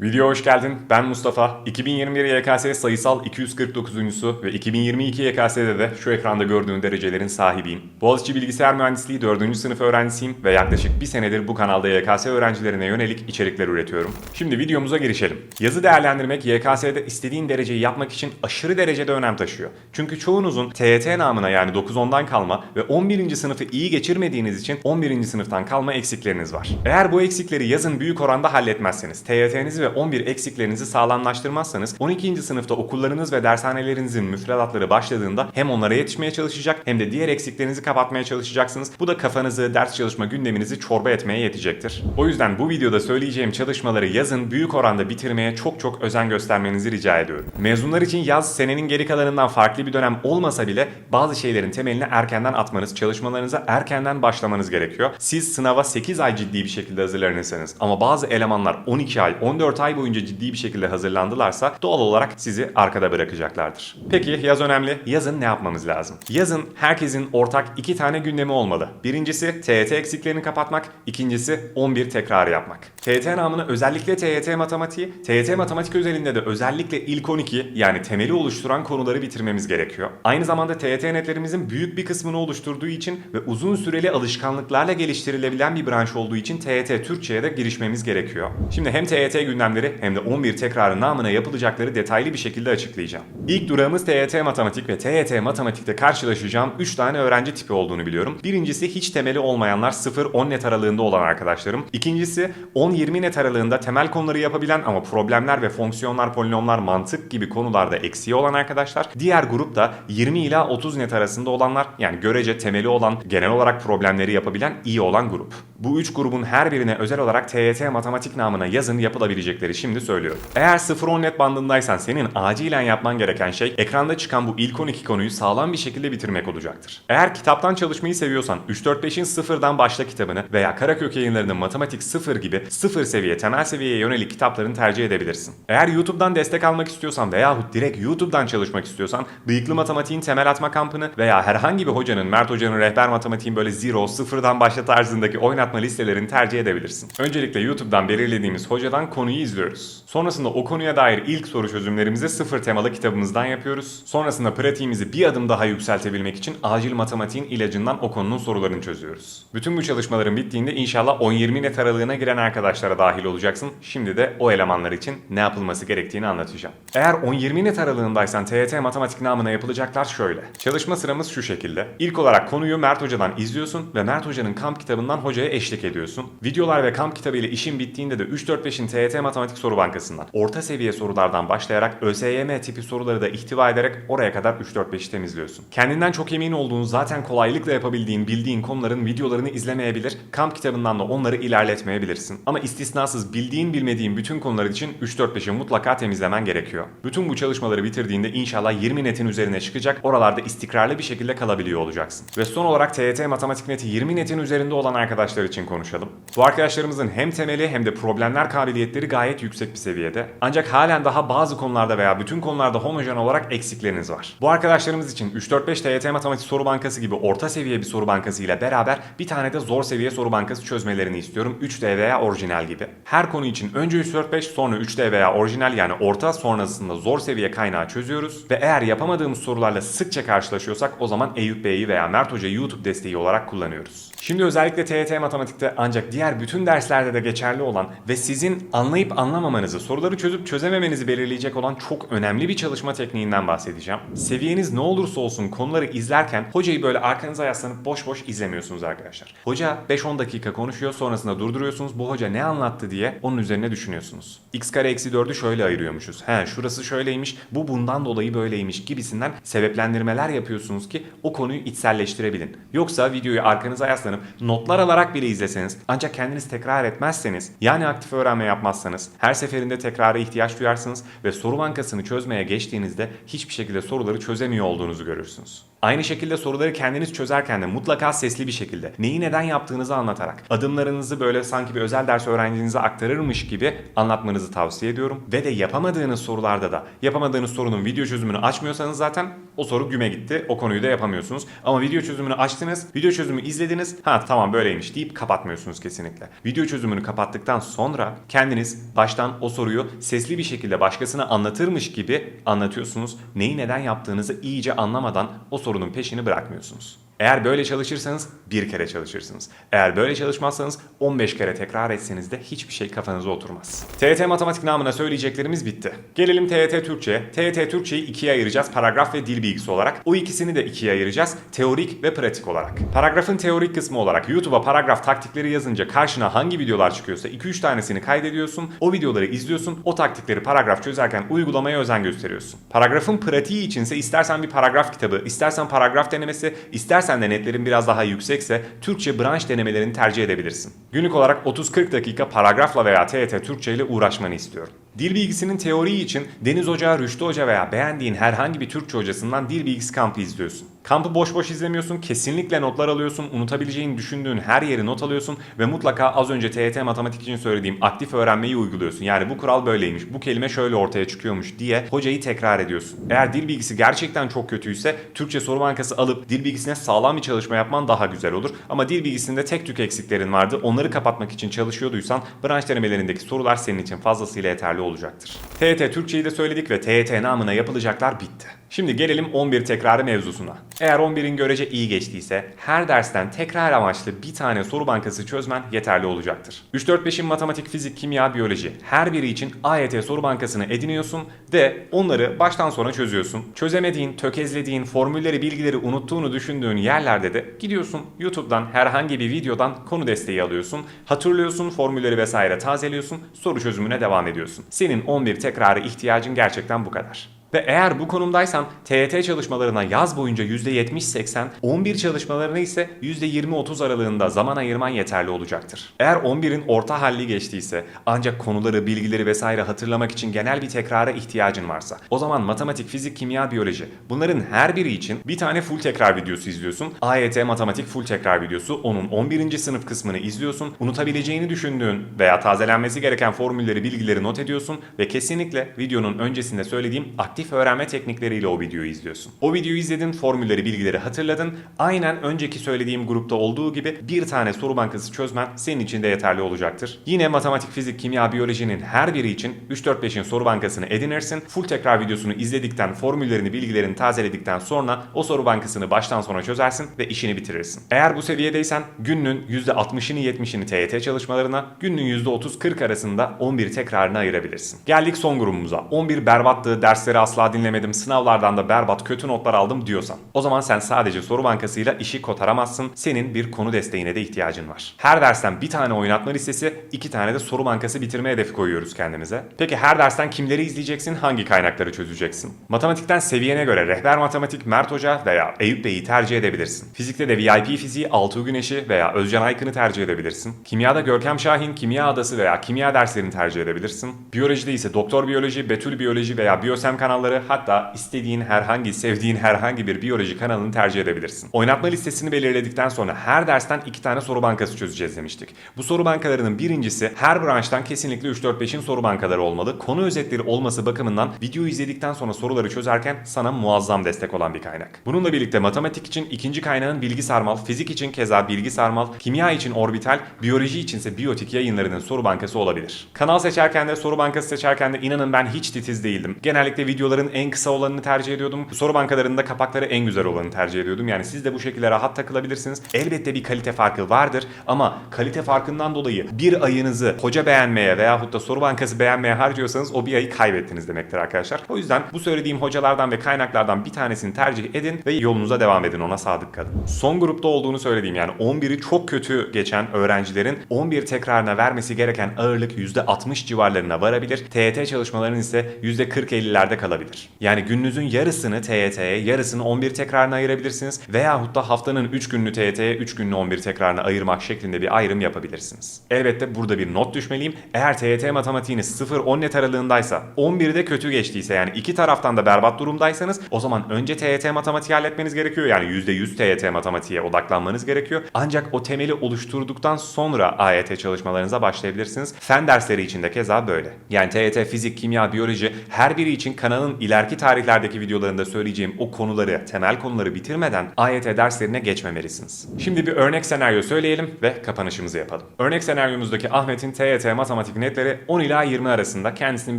Video hoş geldin. Ben Mustafa. 2021 YKS sayısal 249.sü ve 2022 YKS'de de şu ekranda gördüğün derecelerin sahibiyim. Boğaziçi Bilgisayar Mühendisliği 4. sınıf öğrencisiyim ve yaklaşık bir senedir bu kanalda YKS öğrencilerine yönelik içerikler üretiyorum. Şimdi videomuza girişelim. Yazı değerlendirmek YKS'de istediğin dereceyi yapmak için aşırı derecede önem taşıyor. Çünkü çoğunuzun TYT namına yani 9-10'dan kalma ve 11. sınıfı iyi geçirmediğiniz için 11. sınıftan kalma eksikleriniz var. Eğer bu eksikleri yazın büyük oranda halletmezseniz, TYT'nizi ve 11 eksiklerinizi sağlamlaştırmazsanız 12. sınıfta okullarınız ve dershanelerinizin müfredatları başladığında hem onlara yetişmeye çalışacak hem de diğer eksiklerinizi kapatmaya çalışacaksınız. Bu da kafanızı, ders çalışma gündeminizi çorba etmeye yetecektir. O yüzden bu videoda söyleyeceğim çalışmaları yazın büyük oranda bitirmeye çok çok özen göstermenizi rica ediyorum. Mezunlar için yaz senenin geri kalanından farklı bir dönem olmasa bile bazı şeylerin temelini erkenden atmanız, çalışmalarınıza erkenden başlamanız gerekiyor. Siz sınava 8 ay ciddi bir şekilde hazırlanırsanız ama bazı elemanlar 12 ay, 14 ay boyunca ciddi bir şekilde hazırlandılarsa doğal olarak sizi arkada bırakacaklardır. Peki yaz önemli. Yazın ne yapmamız lazım? Yazın herkesin ortak iki tane gündemi olmalı. Birincisi TYT eksiklerini kapatmak, ikincisi 11 tekrar yapmak. TYT namına özellikle TYT matematiği, TYT matematik özelinde de özellikle ilk 12 yani temeli oluşturan konuları bitirmemiz gerekiyor. Aynı zamanda TYT netlerimizin büyük bir kısmını oluşturduğu için ve uzun süreli alışkanlıklarla geliştirilebilen bir branş olduğu için TYT Türkçe'ye de girişmemiz gerekiyor. Şimdi hem TYT gündemleri hem de 11 tekrarı namına yapılacakları detaylı bir şekilde açıklayacağım. İlk durağımız TYT matematik ve TYT matematikte karşılaşacağım 3 tane öğrenci tipi olduğunu biliyorum. Birincisi hiç temeli olmayanlar 0-10 net aralığında olan arkadaşlarım. İkincisi 10-20 net aralığında temel konuları yapabilen ama problemler ve fonksiyonlar, polinomlar, mantık gibi konularda eksiği olan arkadaşlar. Diğer grup da 20 ila 30 net arasında olanlar yani görece temeli olan, genel olarak problemleri yapabilen iyi olan grup. Bu üç grubun her birine özel olarak TYT matematik namına yazın yapılabilecekleri şimdi söylüyorum. Eğer 0-10 net bandındaysan senin acilen yapman gereken şey ekranda çıkan bu ilk 12 konuyu sağlam bir şekilde bitirmek olacaktır. Eğer kitaptan çalışmayı seviyorsan 3-4-5'in sıfırdan başla kitabını veya Karakök yayınlarının matematik 0 gibi sıfır seviye temel seviyeye yönelik kitaplarını tercih edebilirsin. Eğer YouTube'dan destek almak istiyorsan veyahut direkt YouTube'dan çalışmak istiyorsan bıyıklı matematiğin temel atma kampını veya herhangi bir hocanın Mert hocanın rehber matematiğin böyle zero sıfırdan başla tarzındaki oynatma listelerini tercih edebilirsin. Öncelikle YouTube'dan belirlediğimiz hocadan konuyu izliyoruz. Sonrasında o konuya dair ilk soru çözümlerimizi sıfır temalı kitabımızdan yapıyoruz. Sonrasında pratiğimizi bir adım daha yükseltebilmek için acil matematiğin ilacından o konunun sorularını çözüyoruz. Bütün bu çalışmaların bittiğinde inşallah 10-20 net aralığına giren arkadaşlara dahil olacaksın. Şimdi de o elemanlar için ne yapılması gerektiğini anlatacağım. Eğer 10-20 net aralığındaysan TYT matematik namına yapılacaklar şöyle. Çalışma sıramız şu şekilde. İlk olarak konuyu Mert Hoca'dan izliyorsun ve Mert Hoca'nın kamp kitabından hocaya eşlik ediyorsun. Videolar ve kamp kitabı ile işin bittiğinde de 3-4-5'in TYT matematik soru bankasından orta seviye sorulardan başlayarak ÖSYM tipi soruları da ihtiva ederek oraya kadar 3-4-5'i temizliyorsun. Kendinden çok emin olduğun zaten kolaylıkla yapabildiğin bildiğin konuların videolarını izlemeyebilir, kamp kitabından da onları ilerletmeyebilirsin. Ama istisnasız bildiğin bilmediğin bütün konular için 3-4-5'i mutlaka temizlemen gerekiyor. Bütün bu çalışmaları bitirdiğinde inşallah 20 netin üzerine çıkacak, oralarda istikrarlı bir şekilde kalabiliyor olacaksın. Ve son olarak TYT matematik neti 20 netin üzerinde olan arkadaşlar için konuşalım. Bu arkadaşlarımızın hem temeli hem de problemler kabiliyetleri gayet yüksek bir seviyede. Ancak halen daha bazı konularda veya bütün konularda homojen olarak eksikleriniz var. Bu arkadaşlarımız için 3-4-5 TYT matematik soru bankası gibi orta seviye bir soru bankası ile beraber bir tane de zor seviye soru bankası çözmelerini istiyorum. 3D veya orijinal gibi. Her konu için önce 3-4-5 sonra 3D veya orijinal yani orta sonrasında zor seviye kaynağı çözüyoruz. Ve eğer yapamadığımız sorularla sıkça karşılaşıyorsak o zaman Eyüp Bey'i veya Mert Hoca YouTube desteği olarak kullanıyoruz. Şimdi özellikle TYT matematikte ancak diğer bütün derslerde de geçerli olan ve sizin anlayıp anlamamanızı, soruları çözüp çözememenizi belirleyecek olan çok önemli bir çalışma tekniğinden bahsedeceğim. Seviyeniz ne olursa olsun konuları izlerken hocayı böyle arkanıza yaslanıp boş boş izlemiyorsunuz arkadaşlar. Hoca 5-10 dakika konuşuyor sonrasında durduruyorsunuz. Bu hoca ne anlattı diye onun üzerine düşünüyorsunuz. x kare eksi 4'ü şöyle ayırıyormuşuz. He şurası şöyleymiş, bu bundan dolayı böyleymiş gibisinden sebeplendirmeler yapıyorsunuz ki o konuyu içselleştirebilin. Yoksa videoyu arkanıza yaslanıp notlar alarak bile izleseniz ancak kendiniz tekrar etmezseniz yani aktif öğrenme yapmazsanız her seferinde tekrara ihtiyaç duyarsınız ve soru bankasını çözmeye geçtiğinizde hiçbir şekilde soruları çözemiyor olduğunuzu görürsünüz. Aynı şekilde soruları kendiniz çözerken de mutlaka sesli bir şekilde neyi neden yaptığınızı anlatarak adımlarınızı böyle sanki bir özel ders öğrencinize aktarırmış gibi anlatmanızı tavsiye ediyorum. Ve de yapamadığınız sorularda da yapamadığınız sorunun video çözümünü açmıyorsanız zaten o soru güme gitti. O konuyu da yapamıyorsunuz. Ama video çözümünü açtınız, video çözümü izlediniz. Ha tamam böyleymiş deyip kapatmıyorsunuz kesinlikle. Video çözümünü kapattıktan sonra kendiniz baştan o soruyu sesli bir şekilde başkasına anlatırmış gibi anlatıyorsunuz. Neyi neden yaptığınızı iyice anlamadan o sorunun peşini bırakmıyorsunuz. Eğer böyle çalışırsanız bir kere çalışırsınız. Eğer böyle çalışmazsanız 15 kere tekrar etseniz de hiçbir şey kafanıza oturmaz. TET matematik namına söyleyeceklerimiz bitti. Gelelim TET Türkçe'ye. TET Türkçe'yi ikiye ayıracağız paragraf ve dil bilgisi olarak. O ikisini de ikiye ayıracağız teorik ve pratik olarak. Paragrafın teorik kısmı olarak YouTube'a paragraf taktikleri yazınca karşına hangi videolar çıkıyorsa 2-3 tanesini kaydediyorsun. O videoları izliyorsun. O taktikleri paragraf çözerken uygulamaya özen gösteriyorsun. Paragrafın pratiği içinse istersen bir paragraf kitabı, istersen paragraf denemesi, istersen de netlerin biraz daha yüksekse Türkçe branş denemelerini tercih edebilirsin. Günlük olarak 30-40 dakika paragrafla veya TET Türkçe ile uğraşmanı istiyorum. Dil bilgisinin teoriği için Deniz Hoca, Rüştü Hoca veya beğendiğin herhangi bir Türkçe hocasından dil bilgisi kampı izliyorsun. Kampı boş boş izlemiyorsun, kesinlikle notlar alıyorsun, unutabileceğini düşündüğün her yeri not alıyorsun ve mutlaka az önce TYT matematik için söylediğim aktif öğrenmeyi uyguluyorsun. Yani bu kural böyleymiş, bu kelime şöyle ortaya çıkıyormuş diye hocayı tekrar ediyorsun. Eğer dil bilgisi gerçekten çok kötüyse Türkçe soru bankası alıp dil bilgisine sağlam bir çalışma yapman daha güzel olur. Ama dil bilgisinde tek tük eksiklerin vardı. Onları kapatmak için çalışıyorduysan branş denemelerindeki sorular senin için fazlasıyla yeterli olacaktır. TYT Türkçeyi de söyledik ve TYT namına yapılacaklar bitti. Şimdi gelelim 11 tekrarı mevzusuna. Eğer 11'in görece iyi geçtiyse her dersten tekrar amaçlı bir tane soru bankası çözmen yeterli olacaktır. 3-4-5'in matematik, fizik, kimya, biyoloji her biri için AYT soru bankasını ediniyorsun ve onları baştan sona çözüyorsun. Çözemediğin, tökezlediğin, formülleri, bilgileri unuttuğunu düşündüğün yerlerde de gidiyorsun YouTube'dan herhangi bir videodan konu desteği alıyorsun. Hatırlıyorsun, formülleri vesaire tazeliyorsun, soru çözümüne devam ediyorsun. Senin 11 tekrarı ihtiyacın gerçekten bu kadar. Ve eğer bu konumdaysan TYT çalışmalarına yaz boyunca %70-80, 11 çalışmalarına ise %20-30 aralığında zaman ayırman yeterli olacaktır. Eğer 11'in orta halli geçtiyse ancak konuları, bilgileri vesaire hatırlamak için genel bir tekrara ihtiyacın varsa o zaman matematik, fizik, kimya, biyoloji bunların her biri için bir tane full tekrar videosu izliyorsun. AYT matematik full tekrar videosu onun 11. sınıf kısmını izliyorsun. Unutabileceğini düşündüğün veya tazelenmesi gereken formülleri, bilgileri not ediyorsun ve kesinlikle videonun öncesinde söylediğim aktif öğrenme teknikleriyle o videoyu izliyorsun. O videoyu izledin, formülleri, bilgileri hatırladın. Aynen önceki söylediğim grupta olduğu gibi bir tane soru bankası çözmen senin için de yeterli olacaktır. Yine matematik, fizik, kimya, biyolojinin her biri için 3-4-5'in soru bankasını edinirsin. Full tekrar videosunu izledikten, formüllerini, bilgilerini tazeledikten sonra o soru bankasını baştan sona çözersin ve işini bitirirsin. Eğer bu seviyedeysen günün %60'ını 70'ini TYT çalışmalarına, günün %30-40 arasında 11 tekrarını ayırabilirsin. Geldik son grubumuza. 11 berbattı, dersleri asla dinlemedim, sınavlardan da berbat kötü notlar aldım diyorsan. O zaman sen sadece soru bankasıyla işi kotaramazsın. Senin bir konu desteğine de ihtiyacın var. Her dersten bir tane oynatma listesi, iki tane de soru bankası bitirme hedefi koyuyoruz kendimize. Peki her dersten kimleri izleyeceksin, hangi kaynakları çözeceksin? Matematikten seviyene göre rehber matematik Mert Hoca veya Eyüp Bey'i tercih edebilirsin. Fizikte de VIP fiziği Altuğ Güneş'i veya Özcan Aykın'ı tercih edebilirsin. Kimyada Görkem Şahin, Kimya Adası veya kimya derslerini tercih edebilirsin. Biyolojide ise Doktor Biyoloji, Betül Biyoloji veya Biyosem kanalları hatta istediğin herhangi, sevdiğin herhangi bir biyoloji kanalını tercih edebilirsin. Oynatma listesini belirledikten sonra her dersten iki tane soru bankası çözeceğiz demiştik. Bu soru bankalarının birincisi her branştan kesinlikle 3-4-5'in soru bankaları olmalı. Konu özetleri olması bakımından video izledikten sonra soruları çözerken sana muazzam destek olan bir kaynak. Bununla birlikte matematik için ikinci kaynağın bilgi sarmal, fizik için keza bilgi sarmal, kimya için orbital, biyoloji içinse biyotik yayınlarının soru bankası olabilir. Kanal seçerken de soru bankası seçerken de inanın ben hiç titiz değildim. Genellikle videoların en kısa olanını tercih ediyordum. Soru bankalarında kapakları en güzel olanı tercih ediyordum. Yani siz de bu şekilde rahat takılabilirsiniz. Elbette bir kalite farkı vardır ama kalite farkından dolayı bir ayınızı hoca beğenmeye veyahut da soru bankası beğenmeye harcıyorsanız o bir ayı kaybettiniz demektir arkadaşlar. O yüzden bu söylediğim hocalardan ve kaynaklardan bir tanesini tercih edin ve yolunuza devam edin ona sadık kalın. Son grupta olduğunu söylediğim yani 11'i çok kötü geçen öğrencilerin 11 tekrarına vermesi gereken ağırlık %60 civarlarına varabilir. TYT çalışmalarının ise %40-50'lerde kalabilir. Yani gününüzün yarısını TYT'ye, yarısını 11 tekrarına ayırabilirsiniz veyahut da haftanın 3 gününü TYT'ye, 3 gününü 11 tekrarına ayırmak şeklinde bir ayrım yapabilirsiniz. Elbette burada bir not düşmeliyim. Eğer TYT matematiğiniz 0-10 net aralığındaysa, 11'de kötü geçtiyse yani iki taraftan da berbat durumdaysanız o zaman önce TYT matematiği halletmeniz gerekiyor. Yani %100 TYT matematiğe odaklanmanız gerekiyor. Ancak o temeli oluşturduktan sonra AYT çalışmalarınıza başlayabilirsiniz. Fen dersleri için de keza böyle. Yani TYT, fizik, kimya, biyoloji her biri için kanalın hocanın ileriki tarihlerdeki videolarında söyleyeceğim o konuları, temel konuları bitirmeden AYT derslerine geçmemelisiniz. Şimdi bir örnek senaryo söyleyelim ve kapanışımızı yapalım. Örnek senaryomuzdaki Ahmet'in TYT matematik netleri 10 ila 20 arasında. Kendisinin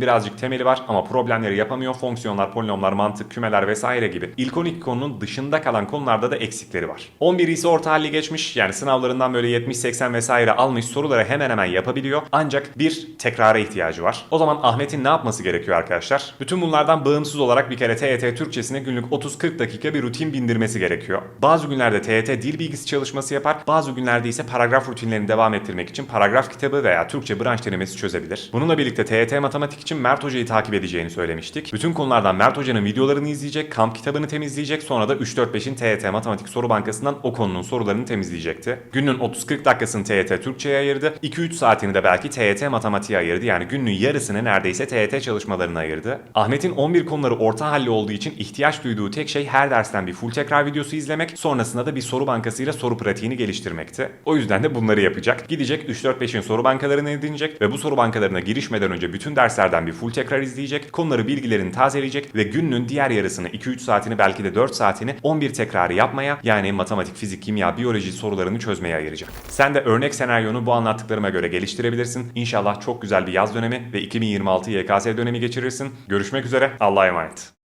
birazcık temeli var ama problemleri yapamıyor. Fonksiyonlar, polinomlar, mantık, kümeler vesaire gibi. İlk 12 konunun dışında kalan konularda da eksikleri var. 11 ise orta halli geçmiş. Yani sınavlarından böyle 70-80 vesaire almış soruları hemen hemen yapabiliyor. Ancak bir tekrara ihtiyacı var. O zaman Ahmet'in ne yapması gerekiyor arkadaşlar? Bütün bunlardan bağımsız olarak bir kere TYT Türkçesine günlük 30-40 dakika bir rutin bindirmesi gerekiyor. Bazı günlerde TYT dil bilgisi çalışması yapar. Bazı günlerde ise paragraf rutinlerini devam ettirmek için paragraf kitabı veya Türkçe branş denemesi çözebilir. Bununla birlikte TYT matematik için Mert Hoca'yı takip edeceğini söylemiştik. Bütün konulardan Mert Hoca'nın videolarını izleyecek, kamp kitabını temizleyecek, sonra da 3-4-5'in TYT matematik soru bankasından o konunun sorularını temizleyecekti. Günün 30-40 dakikasını TYT Türkçe'ye ayırdı. 2-3 saatini de belki TYT matematiğe ayırdı. Yani günün yarısını neredeyse TYT çalışmalarına ayırdı. Ahmet'in 11 konuları orta halli olduğu için ihtiyaç duyduğu tek şey her dersten bir full tekrar videosu izlemek, sonrasında da bir soru bankasıyla soru pratiğini geliştirmekti. O yüzden de bunları yapacak. Gidecek 3-4-5'in soru bankalarını edinecek ve bu soru bankalarına girişmeden önce bütün derslerden bir full tekrar izleyecek, konuları bilgilerini tazeleyecek ve gününün diğer yarısını 2-3 saatini belki de 4 saatini 11 tekrarı yapmaya yani matematik, fizik, kimya, biyoloji sorularını çözmeye ayıracak. Sen de örnek senaryonu bu anlattıklarıma göre geliştirebilirsin. İnşallah çok güzel bir yaz dönemi ve 2026 YKS dönemi geçirirsin. Görüşmek üzere. Allah'a emanet.